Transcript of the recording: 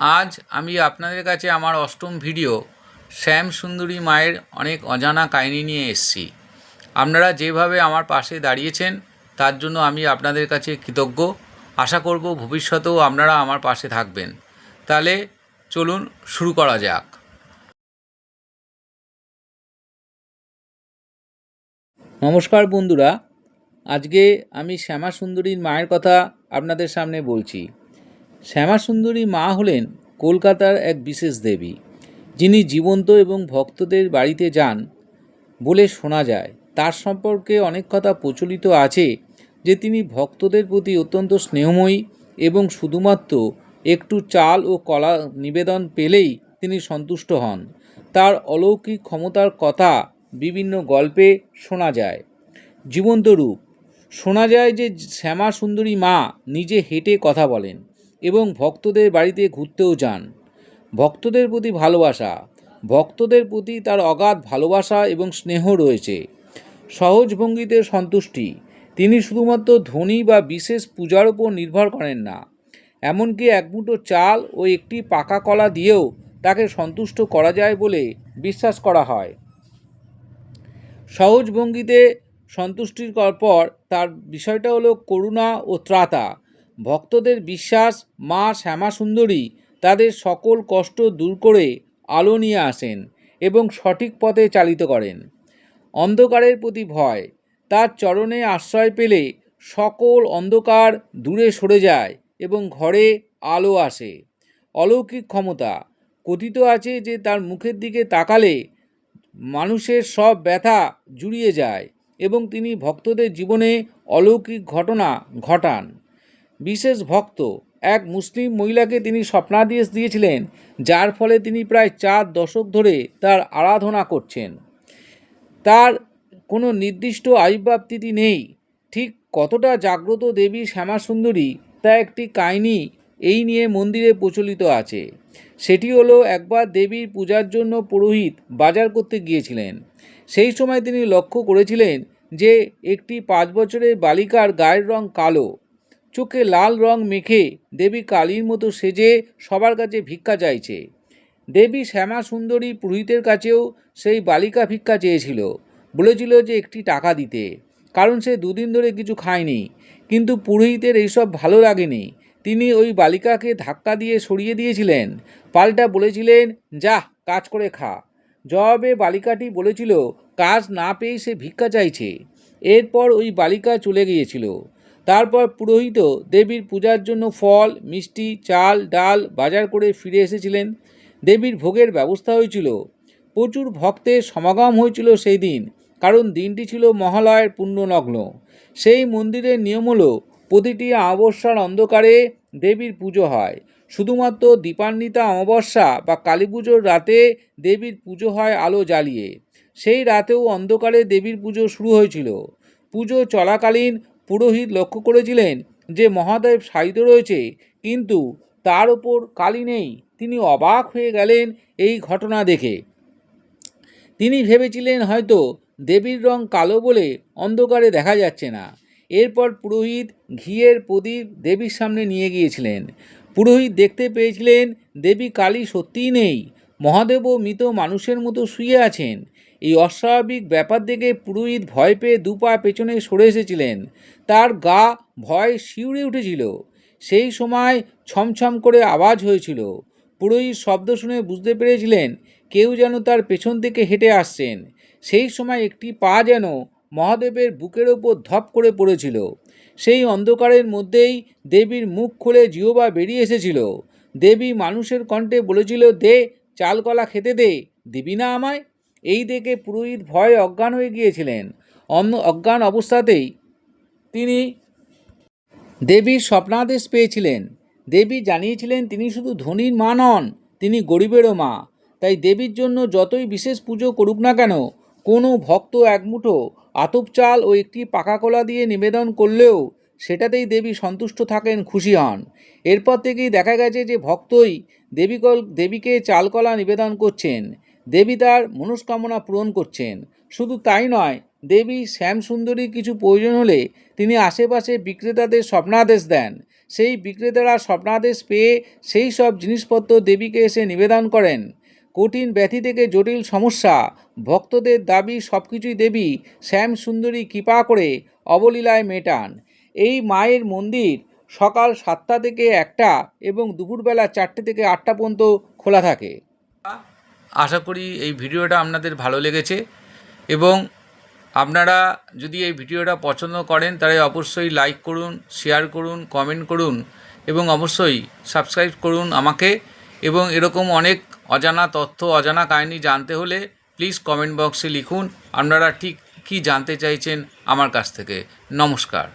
আজ আমি আপনাদের কাছে আমার অষ্টম ভিডিও শ্যাম সুন্দরী মায়ের অনেক অজানা কাহিনী নিয়ে এসেছি। আপনারা যেভাবে আমার পাশে দাঁড়িয়েছেন, তার জন্য আমি আপনাদের কাছে কৃতজ্ঞ। আশা করব ভবিষ্যতেও আপনারা আমার পাশে থাকবেন। তাহলে চলুন শুরু করা যাক। নমস্কার বন্ধুরা, আজকে আমি শ্যামা সুন্দরীর মায়ের কথা আপনাদের সামনে বলছি। শ্যামা সুন্দরী মা হলেন কলকাতার এক বিশেষ দেবী, যিনি জীবন্ত এবং ভক্তদের বাড়িতে যান বলে শোনা যায়। তার সম্পর্কে অনেক কথা প্রচলিত আছে যে তিনি ভক্তদের প্রতি অত্যন্ত স্নেহময়ী এবং শুধুমাত্র একটু চাল ও কলা নিবেদন পেলেই তিনি সন্তুষ্ট হন। তার অলৌকিক ক্ষমতার কথা বিভিন্ন গল্পে শোনা যায়। জীবন্ত রূপ। শোনা যায় যে শ্যামা সুন্দরী মা নিজে হেঁটে কথা বলেন। এবং ভক্তদের বাড়িতে ঘুরতেও যান। ভক্তদের প্রতি ভালোবাসা, ভক্তদের প্রতি তার অগাধ ভালোবাসা এবং স্নেহ রয়েছে। সহজ ভঙ্গিতে সন্তুষ্টি, তিনি শুধুমাত্র ধনী বা বিশেষ পূজার উপর নির্ভর করেন না, এমনকি এক মুঠো চাল ও একটি পাকা কলা দিয়েও তাকে সন্তুষ্ট করা যায় বলে বিশ্বাস করা হয়। সহজ ভঙ্গিতে সন্তুষ্টির পর, তার বিষয়টা হলো করুণা ও ত্রাতা ভক্তদের বিশ্বাস, মা শ্যামা সুন্দরী তাদের সকল কষ্ট দূর করে আলো নিয়ে আসেন এবং সঠিক পথে চালিত করেন। অন্ধকারের প্রতি ভয়, তার চরণে আশ্রয় পেলে সকল অন্ধকার দূরে সরে যায় এবং ঘরে আলো আসে। অলৌকিক ক্ষমতা, কথিত আছে যে তার মুখের দিকে তাকালে মানুষের সব ব্যথা জুড়িয়ে যায় এবং তিনি ভক্তদের জীবনে অলৌকিক ঘটনা ঘটান। বিশেষ ভক্ত। এক মুসলিম মহিলাকে তিনি স্বপ্নাদেশ দিয়েছিলেন, যার ফলে তিনি প্রায় চার দশক ধরে তার আরাধনা করছেন। তার কোনো নির্দিষ্ট আবির্ভাব তিথি নেই। ঠিক কতটা জাগ্রত দেবী শ্যামা সুন্দরী তা একটি কাহিনী এই নিয়ে মন্দিরে প্রচলিত আছে। সেটি হলো একবার দেবীর পূজার জন্য পুরোহিত বাজার করতে গিয়েছিলেন। সেই সময় তিনি লক্ষ্য করেছিলেন যে একটি পাঁচ বছরের বালিকার গায়ের রং কালো। চোখে লাল রং মেখে দেবী কালীর মতো সেজে সবার কাছে ভিক্ষা চাইছে। দেবী শ্যামা সুন্দরী পুরোহিতের কাছেও সেই বালিকা ভিক্ষা চেয়েছিল। বলেছিল যে একটি টাকা দিতে, কারণ সে দুদিন ধরে কিছু খায়নি। কিন্তু পুরোহিতের এইসব ভালো লাগেনি। তিনি ওই বালিকাকে ধাক্কা দিয়ে সরিয়ে দিয়েছিলেন। পাল্টা বলেছিলেন যা কাজ করে খা। জবাবে বালিকাটি বলেছিল, কাজ না পেয়ে সে ভিক্ষা চাইছে। এরপর ওই বালিকা চলে গিয়েছিল। তারপর পুরোহিত দেবীর পূজার জন্য ফল, মিষ্টি, চাল, ডাল বাজার করে ফিরে এসেছিলেন। দেবীর ভোগের ব্যবস্থা হয়েছিল। প্রচুর ভক্তের সমাগম হয়েছিল সেই দিন, কারণ দিনটি ছিল মহালয়ের পুণ্যনগ্ন। সেই মন্দিরের নিয়ম হলো, প্রতিটি অমাবস্যার অন্ধকারে দেবীর পুজো হয়। শুধুমাত্র দীপান্বিতা অমাবস্যা বা কালী পুজোর রাতে দেবীর পুজো হয় আলো জ্বালিয়ে। সেই রাতেও অন্ধকারে দেবীর পুজো শুরু হয়েছিল। পুজো চলাকালীন পুরোহিত লক্ষ্য করেছিলেন যে মহাদেব সাহিত্য রয়েছে, কিন্তু তার ওপর কালি নেই। তিনি অবাক হয়ে গেলেন এই ঘটনা দেখে। তিনি ভেবেছিলেন হয়তো দেবীর রং কালো বলে অন্ধকারে দেখা যাচ্ছে না। এরপর পুরোহিত ঘিয়ের প্রদীপ দেবীর সামনে নিয়ে গিয়েছিলেন। পুরোহিত দেখতে পেয়েছিলেন দেবী কালী সত্যিই নেই। মহাদেবও মৃত মানুষের মতো শুয়ে আছেন। এই অস্বাভাবিক ব্যাপার দেখে পুরোহিত ভয় পেয়ে দু পা পেছনে সরে এসেছিলেন। তার গা ভয় শিউরে উঠেছিল। সেই সময় ছমছম করে আওয়াজ হয়েছিল। পুরোহিত শব্দ শুনে বুঝতে পেরেছিলেন কেউ যেন তার পেছন থেকে হেঁটে আসছেন। সেই সময় একটি পা যেন মহাদেবের বুকের ওপর ধপ করে পড়েছিল। সেই অন্ধকারের মধ্যেই দেবীর মুখ খুলে জিহবা বেরিয়ে এসেছিল। দেবী মানুষের কণ্ঠে বলেছিল, দে চাল কলা খেতে দে। দিবি না আমায়? এই দেখে পুরোহিত ভয়ে অজ্ঞান হয়ে গিয়েছিলেন। অন্য অজ্ঞান অবস্থাতেই তিনি দেবীর স্বপ্নাদেশ পেয়েছিলেন। দেবী জানিয়েছিলেন, তিনি শুধু ধনীর মা নন, তিনি গরিবেরও মা। তাই দেবীর জন্য যতই বিশেষ পুজো করুক না কেন, কোনো ভক্ত এক মুঠো আতপ চাল ও একটি পাকা কলা দিয়ে নিবেদন করলেও সেটাতেই দেবী সন্তুষ্ট থাকেন, খুশি হন। এরপর থেকেই দেখা গেছে যে ভক্তই দেবীকল, দেবীকে চালকলা নিবেদন করছেন। দেবী তার মনস্কামনা পূরণ করছেন। শুধু তাই নয়, দেবী শ্যাম শ্যামসুন্দরী কিছু প্রয়োজন হলে তিনি আশেপাশে বিক্রেতাদের স্বপ্নাদেশ দেন। সেই বিক্রেতারা স্বপ্নাদেশ পেয়ে সেই সব জিনিসপত্র দেবীকে এসে নিবেদন করেন। কঠিন ব্যাধি থেকে জটিল সমস্যা, ভক্তদের দাবি সব কিছুই দেবী শ্যাম সুন্দরী কৃপা করে অবলীলায় মেটান। এই মায়ের মন্দির সকাল সাতটা থেকে একটা এবং দুপুরবেলা চারটে থেকে আটটা পর্যন্ত খোলা থাকে। আশা করি এই ভিডিওটা আপনাদের ভালো লেগেছে এবং আপনারা যদি এই ভিডিওটা পছন্দ করেন তাহলে অবশ্যই লাইক করুন, শেয়ার করুন, কমেন্ট করুন এবং অবশ্যই সাবস্ক্রাইব করুন আমাকে এবং এরকম অনেক অজানা তথ্য, অজানা কাহিনী জানতে হলে প্লিজ কমেন্ট বক্সে লিখুন। আপনারা ঠিক কী জানতে চাইছেন আমার কাছ থেকে। নমস্কার।